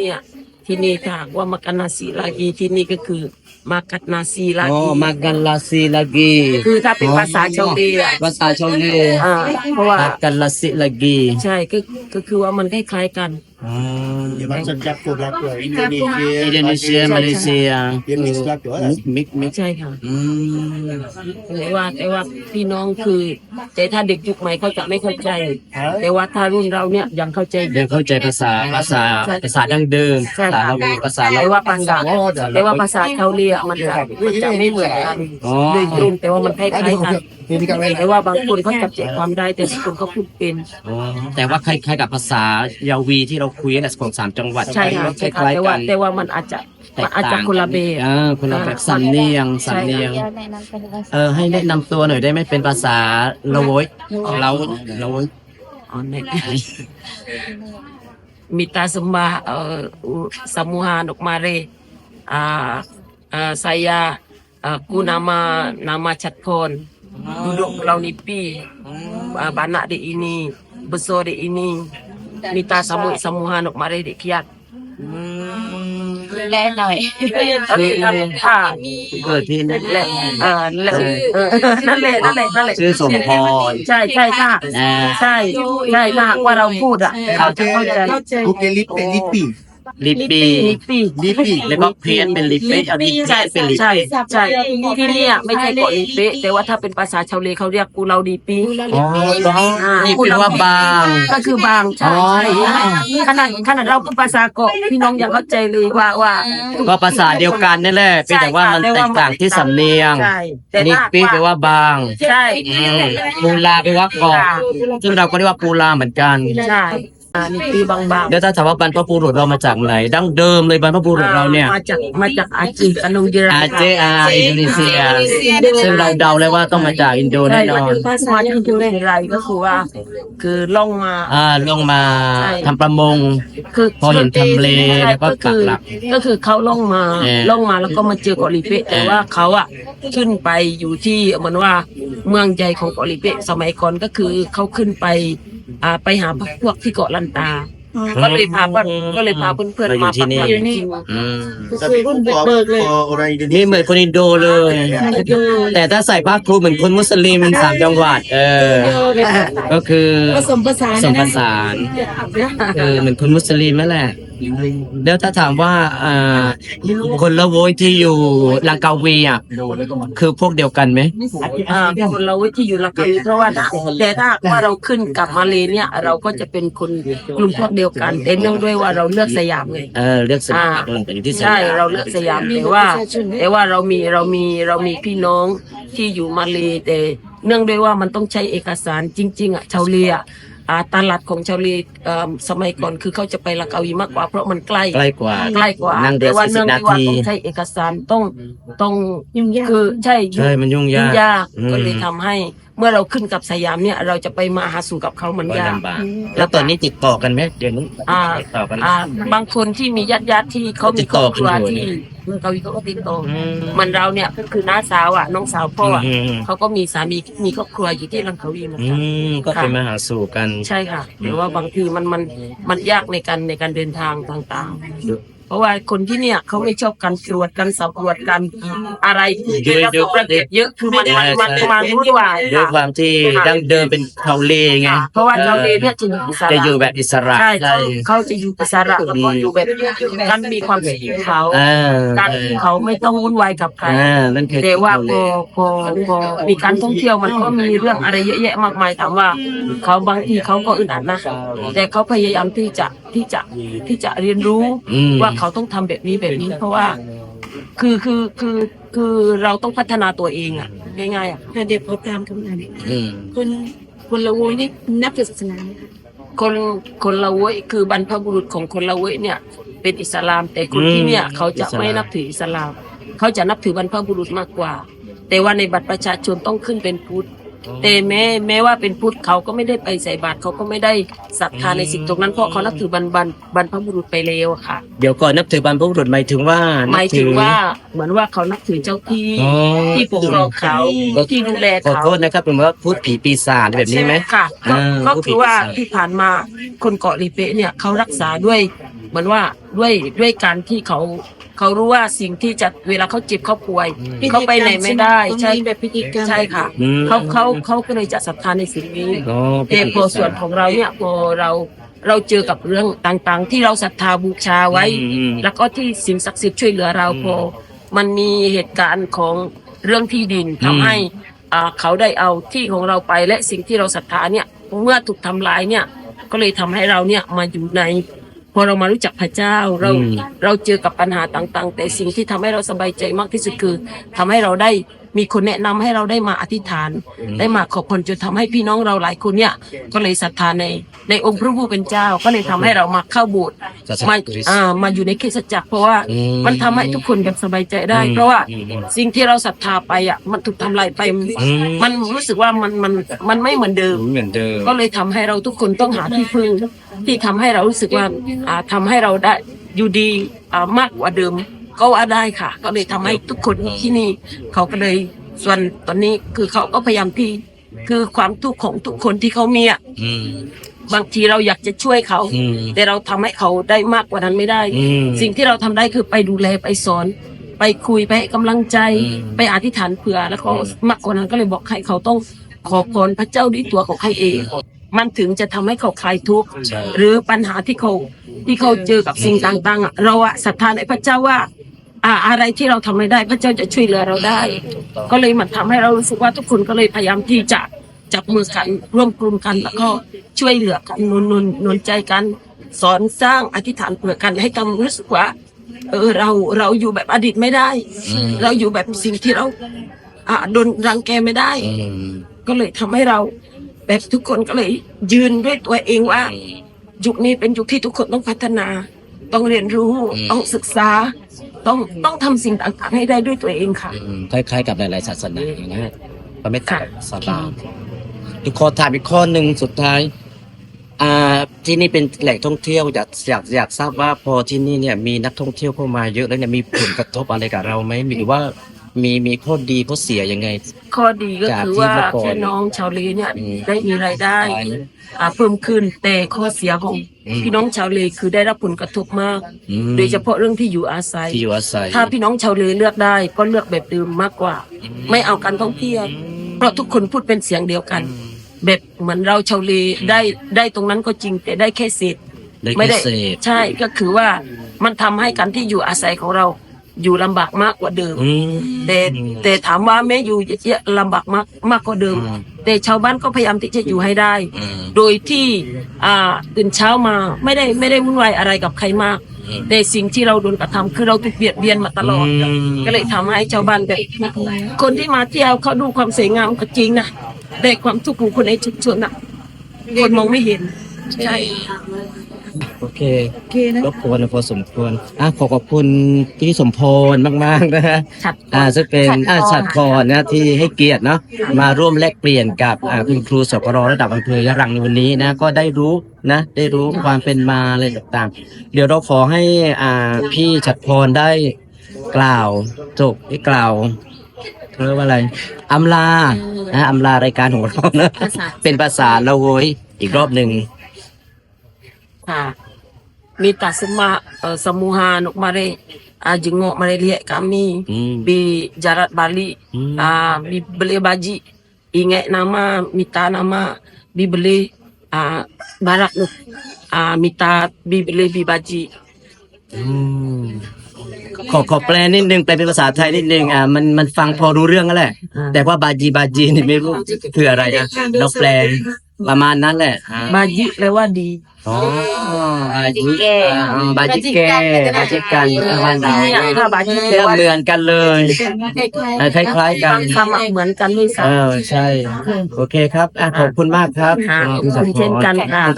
เนี่ยที่นี่ถ้าหากว่า makan nasi lagi ที่นี่ก็คือ makan nasi อ๋อ lagi makan nasi lagi คือถ้าเป็นภาษาชาวเลอะภาษาชาวเลอ่าเพราะว่า makan nasi lagi ใช่ก็ก็คือว่ามันคล้ายๆกัน อ๋อ Dia macam dapur-dapur Indonesia Indonesia Malaysia Dia mix dapur lah มิกมิกใช่ค่ะอืมแต่ว่าแต่ว่าพี่น้องคือ แต่ถ้าเด็กยุคใหม่เขาจะไม่เข้าใจ แต่ว่าถ้ารุ่นเราเนี่ยยังเข้าใจเดี๋ยวเข้าใจภาษาภาษาภาษาดั้งเดิมใช่ภาษาค่ะเราภาษาเราแต่ว่าภาษาแต่ว่าภาษาชาวเลียมันจะมันจะไม่เหมือนกันอ๋อโดยตรงแต่ว่ามันคล้ายๆกัน Ini kat mana แต่ว่าบางคนเขาจับใจความได้แต่บางคนเขาพูดเป็นอ๋อแต่ว่าคล้ายๆกับภาษายาวีที่เราคุยกันของสามจังหวัดใช่ค่ะคใช่ค่ะล้ายแต่ๆว่ากันแต่ว่ามันอาจจะมันอาจจะคนละเบสอ่าคนละแบบสำเนียงสำเนียงเออให้แนะนำตัวหน่อยได้ไหมเป็นภาษาละโวยเราเราโวยอ๋อเนี่ย minta sembah uh, Samuha Nukmare uh, uh, saya uh, ku nama nama Chatkon duduk Pulau Nipi uh, banak di ini besar di ini minta Samu Samuha Nukmare di Kiat แลหน่อยคือค่ะเกิดที่นั่นแหละเออนั่นแหละเออนั่นแหละนั่นแหละนั่นแหละชื่อสมพรใช่ใช่ค่ะอ่าใช่ใช่ค่ะว่าเราพูดอะเขาจะเข้าใจ Bukan lipik lipi ลิปปีลิปปี้ Lipi แล้วก็เพี้ยนเป็นลิปเป้เอาลิปใช่เป้เป็นลิปใช่ใช่ที่เนี่ยไม่ใช่เกาะลิเปะแต่ว่าถ้าเป็นภาษาชาวเลเขาเรียกกูเราดีปีอ๋อนี่แปลว่าบาง ก็คือบางใช่อ๋อขนาดขนาดเราพูดภาษาเกาะพี่น้องยังเข้าใจเลยว่าว่า ก็ภาษาเดียวกันนั่นแหละเพียงแต่ว่ามันแตกต่างที่สำเนียงใช่แต่ลิปถ้าปีแปลว่าบางใช่ อืมปูลาแปลว่าเกาะซึ่งเราก็เรียกว่าปูลาเหมือนกัน ใช่ อ่านี่ปีบางบางเดี๋ยวถ้าถามว่าบรรพบุรุษเรามาจากไหน ดั้งเดิมเลยบรรพบุรุษเราเนี่ย มาจากมาจากอาจีกันงเยอรอาเจอาอินโดนีเซียซึ่งเราเดาเลยว่าต้องมาจากอินโดใช่แน่นอน มาจากอินโดนีเซียก็คือว่า คือล่องมา อ่าลงมาใช่ทำประมง คือพอเห็นทำเลแล้วก็คือปักหลักก็คือเขาล่องมาเออล่องมาแล้วก็มาเจอเกาะลิเปะแต่ว่าเขาอะขึ้นไปอยู่ที่เหมือนว่าเมืองใหญ่ของเกาะลิเปะสมัยก่อนก็คือเขาขึ้นไป อ่าไปหาพวกที่เกาะลันตา ก็เลยพาเพื่อนก็เลยพาเพื่อนๆมาปักหลักจริงอืม Tapi for, for orang นี่ Indonesia เหมือนคนอินโดเลย แต่ถ้าใส่ผ้าคลุมเหมือนคนมุสลิมสามจังหวัด เออ ก็คือผสมผสานผสมผสานเออเหมือนคนมุสลิมนั่นแหละ เดี๋ยวถ้าถามว่าอ่าคนละโวยที่อยู่ลังกาวีอะคือพวกเดียวกันไหมๆอ่าคนเราที่อยู่ละกันเพราะว่าแต่ถ้าหากว่าเราขึ้นกับมาเลเนี่ย เราก็จะเป็นคนกลุ่มพวกเดียวกันแต่เนื่องด้วยว่าเราเลือกสยามไงเออเลือกสยามอ่าเออเป็นที่สใช่ยามเราเลือกสยามแต่ว่า แต่ว่าเรามีเรามีเรามีพี่น้องที่อยู่มาเลแต่เนื่องด้วยว่ามันต้องใช้เอกสารจริง ๆ อะชาวเลอะอ่า ตลาดของชาวเลเอ่อสมัยก่อนคือเขาจะไปละเกาวีมากกว่า เพราะมันใกล้ใกล้กว่าใกล้กว่านั่งเรือแต่ว่าสี่สิบเนื่องด้วยว่านาทีต้องใช้เอกสารต้องต้องยุ่งยากคือใช่ใช่มันยุ่งยากยากอืมก็เลยทำให้เมื่อเราขึ้นกับสยามเนี่ย เราจะไปมาหาสู่กับเขามันก็ยากลำบากแล้วตอนนี้ติดต่อกันไหมเดี๋ยวนี้อ่าติดต่อกันอ่าบางคนที่มีญาติญาติๆที่เขาติมีดครต่ออบครัวกันอยู่ที่เมืองเกาหลีเขาก็ติดต่อออืมมันเราเนี่ยก็คือน้าสาวอะน้องสาวพ่ออะอืมเขาก็มีสามีมีครอบครัวอยู่ที่ลังคาวีเหมือนอืกัน มก็เป็นมาหาสู่กัน ใช่ค่ะแต่ว่าบางทีมันมันมันยากในการในการเดินทางต่างๆ เพราะว่าคนที่เนี่ยเขาไม่ชอบการตรวจการสำรวจกันอะไรที่เกี่ยวกับประเทศเยอะคือมันมันมันมันวุ่นวายด้วยค่ะความที่ดั้งเดิมเป็นชาวเลไงค่ะเพราะว่าชาวเลเนี่ยจะอยู่อิสระจะอยู่แบบอิสระใช่เขาเขาจะอยู่อิสระแล้วก็อยู่แบบการมีความสุขของเขาอ่าการที่เขาไม่ต้องวุ่นวายกับใคร อ่านั่นคือแต่ว่าชเลพอพอพอมีการท่องเที่ยวมันก็มีเรื่องอะไรเยอะแยะมากมายถามว่า เขาบางทีเขาก็อึดอัดนะแต่เขาพยายามที่จะที่จะที่จะเรียนรู้อืม ว่าเขาต้องทำแบบนี้แบบนี้ เพราะว่า คือคือคือคือเราต้องพัฒนาตัวเองอะง่ายๆอะเดี๋ยวพบตามคำนั้นอืมคุณคุณละวุ้ยนี่นับถือศาสนาไหมคะคนคนละเว้ยคือบรรพบุรุษของคนละเว้ยเนี่ย เป็นอิสลาม แต่คนที่เนี่ยเขาจะไม่นับถืออิสลาม เขาจะนับถือบรรพบุรุษมากกว่า แต่ว่าในบัตรประชาชนต้องขึ้นเป็นพุทธ แต่แม้แม้ว่าเป็นพุทธเขาก็ไม่ได้ไปใส่บาตรเขาก็ไม่ได้ศรัทธาในสิ่งตรงนั้นเพราะเขานับถือบรรบรรบรรพบุรุษไปแล้วอะค่ะ เดี๋ยวก่อนนับถือบรรพบุรุษหมายถึงว่าหมายถึงนับถือว่าเหมือนว่าเขานับถือเจ้าที่อ๋อที่ปกครองเขาที่ดูแลขอเขา โทษนะครับเป็นว่าพูดผีปีศาจแบบนี้ไหมค่ะก็อ่าก็คือว่าผู้ผิดที่ผ่านมาคนเกาะลีเปะเนี่ยเขารักษาด้วย เหมือนว่าด้วยด้วยการที่เขาเขารู้ว่าสิ่งที่จะเวลาเขาเจ็บเขาป่วยเขาไปไหนไม่ได้ใช่ใช่แบบพิธีกรรม ใช่ค่ะอืม เขาเขาเขาก็เลยจะศรัทธาในสิ่งนี้ อ๋อแต่พอส่วนของเราเนี่ยพอเราเราเจอกับเรื่องต่างๆ ที่เราศรัทธาบูชาไว้อืม แล้วก็ที่สิ่งศักดิ์สิทธิ์ช่วยเหลือเราพอมันมีเหตุการณ์ของเรื่องที่ดินทำให้อ่าเขาได้เอาที่ของเราไปและสิ่งที่เราศรัทธาเนี่ยเมื่อถูกทำลายเนี่ยก็เลยทำให้เราเนี่ยมาอยู่ใน พอเรามารู้จักพระเจ้าเราอืมเราเจอกับปัญหาต่าง ๆ แต่สิ่งที่ทำให้เราสบายใจมากที่สุดคือทำให้เราได้ มีคนแนะนำให้เราได้มาอธิษฐาน ได้มาขอบพรจนทำให้พี่น้องเราหลายคนเนี่ยก็เลยศรัทธาในในองค์พระผู้เป็นเจ้า ก็เลยทำให้เรามาเข้าโบสถ์ศาสนามาคริสต์อ่ามาอยู่ในคริสตจักรเพราะว่าอืมมันทำให้ทุกคนแบบสบายใจได้อืมเพราะว่าอืมสิ่งที่เราศรัทธาไปอะมันถูกทำลายไปอืมมันรู้สึกว่ามันมันมันไม่เหมือนเดิมเหมือนเดิมก็เลยทำให้เราทุกคนต้องหาที่พึ่งที่ทำให้เรารู้สึกว่าอ่าทำให้เราได้อยู่ดีอ่ามากกว่าเดิม ก็ว่าได้ค่ะ ก็เลยทำให้ทุกคนที่นี่ เขาก็เลยส่วนตอนนี้คือเขาก็พยายามที่คือความทุกข์ของทุกคนที่เขามีอะอืมบางทีเราอยากจะช่วยเขาอืมแต่เราทำให้เขาได้มากกว่านั้นไม่ได้อืมสิ่งที่เราทำได้คือไปดูแลไปสอน ไปคุยไปให้กำลังใจอืมไปอธิษฐานเผื่อแล้วก็อืมมากกว่านั้นก็เลยบอกให้เขาต้องขอพรพระเจ้าด้วยตัวของเขาเอง มันถึงจะทำให้เขาคลายทุกข์ใช่หรือปัญหาที่เขาที่เขาเจอกับสิ่งต่างๆอะเราอะศรัทธาในพระเจ้าว่า อ่าอะไรที่เราทำไม่ได้พระเจ้าจะช่วยเหลือเราได้ ก็เลยมันทำให้เรารู้สึกว่าทุกคนก็เลยพยายามที่จะจับมือกันร่วมกลุ่มกัน แล้วก็ช่วยเหลือกันหนุนหนุนหนุนใจกันสอนสร้างอธิษฐานเผื่อกันให้กำรู้สึกว่าเออเราเราอยู่แบบอดีตไม่ได้ เราอยู่แบบสิ่งที่เรา อ่าโดนรังแกไม่ได้อืมก็เลยทำให้เรา แบบทุกคนก็เลยยืนด้วยตัวเองว่ายุคนี้เป็นยุคที่ทุกคนต้องพัฒนา ต้องเรียนรู้อืมต้องศึกษา ต้องต้องทำสิ่งต่างๆให้ได้ด้วยตัวเองค่ะ อืมคล้ายๆกับหลายๆศาสนาอย่างนี้พระเมตตาค่ะสลามอีกข้อถามอีกข้อหนึ่งสุดท้าย อ่า ที่นี่เป็นแหล่งท่องเที่ยว อยากอยากอยากทราบว่าพอที่นี่เนี่ยมีนักท่องเที่ยวเข้ามาเยอะแล้วเนี่ยมีผลกระทบอะไรกับเราไหมหรือว่า มีมีข้อดีข้อเสียยังไง ข้อดีก็คือว่าจากที่เมื่อก่อนแค่น้องชาวเลเนี่ยอืมได้มีรายได้อ่าเพิ่มขึ้นแต่ข้อเสียของอืม พี่น้องชาวเลคือได้รับผลกระทบมาก อืมโดยเฉพาะเรื่องที่อยู่อาศัย ที่อยู่อาศัย ถ้าพี่น้องชาวเลเลือกได้ก็เลือกแบบเดิมมากกว่าไม่เอาการท่องเที่ยวเพราะทุกคนพูดเป็นเสียงเดียวกัน แบบเหมือนเราชาวเลได้ได้ตรงนั้นก็จริงแต่ได้แค่เศษ ได้ไม่แค่ได้เศษใช่ก็คือว่ามันทำให้การที่อยู่อาศัยของเรา อยู่ลำบากมากกว่าเดิม อืม แต่แต่ถามว่าแม้อยู่เยอะๆลำบากมากมากกว่าเดิม อืม แต่ชาวบ้านก็พยายามที่จะอยู่ให้ได้ อืม โดยที่อ่าตื่นเช้ามาไม่ได้ไม่ได้วุ่นวายอะไรกับใครมาก อืม แต่สิ่งที่เราโดนกระทำคือเราถูกเบียดเบียนมาตลอดอืมก็เลยทำให้ชาวบ้านแบบคนที่มาเที่ยวเขาดูความสวยงามก็จริงนะแต่ความทุกข์ของคนในชุมชนน่ะคนมองไม่เห็น ใช่ โอเคโอเคนะรบกวนพอสมควรอะขอขอบคุณพี่สมพรมาก ๆ นะฮะฉัดอ่าซึ่งเป็นฉัดอ่าพรฉัดพรนะที่ให้เกียรติเนาะมาร่วมแลกเปลี่ยนกับอ่าคุณครูสกรระดับอำเภอยะรังในวันนี้นะก็ได้รู้นะได้รู้ความเป็นมาอะไรต่างๆ เดี๋ยวเราขอให้อ่าพี่ฉัดพรได้กล่าวจบได้กล่าวเรียกว่าอะไรอำลานะอำลารายการของเรานะภาษาเป็นภาษาละโวยอีกรอบหนึ่งค่ะ minta semua uh, semua anak mari uh, jenguk mari lihat kami อืม bi jarat balik Hmm. uh, bi beli baji ingat nama minta nama bi beli uh, barak tu uh, minta bi beli bi baji อืมขอขอแปลนิดนึงแปลเป็นภาษาไทยนิดนึงอ่ามันมันฟังพอรู้เรื่องแล้วแหละแต่ว่าบาจีบาจีนี่ไม่รู้คืออะไรอะเราแปล ประมาณนั้นแหละอ่า baji lewat di อ๋อบาจิแกบาจิแกบาจิกันประมาณนั้นนี่ถ้า baji เรื่อง lewat เหมือนกันเลยเออคล้ายๆกัน sama เหมือนกันด้วยเอซ้ำอใช่ โอเคครับอะขอบคุณมากครับค่ะพี่สัขอบคุณเช่นกันค่ะพร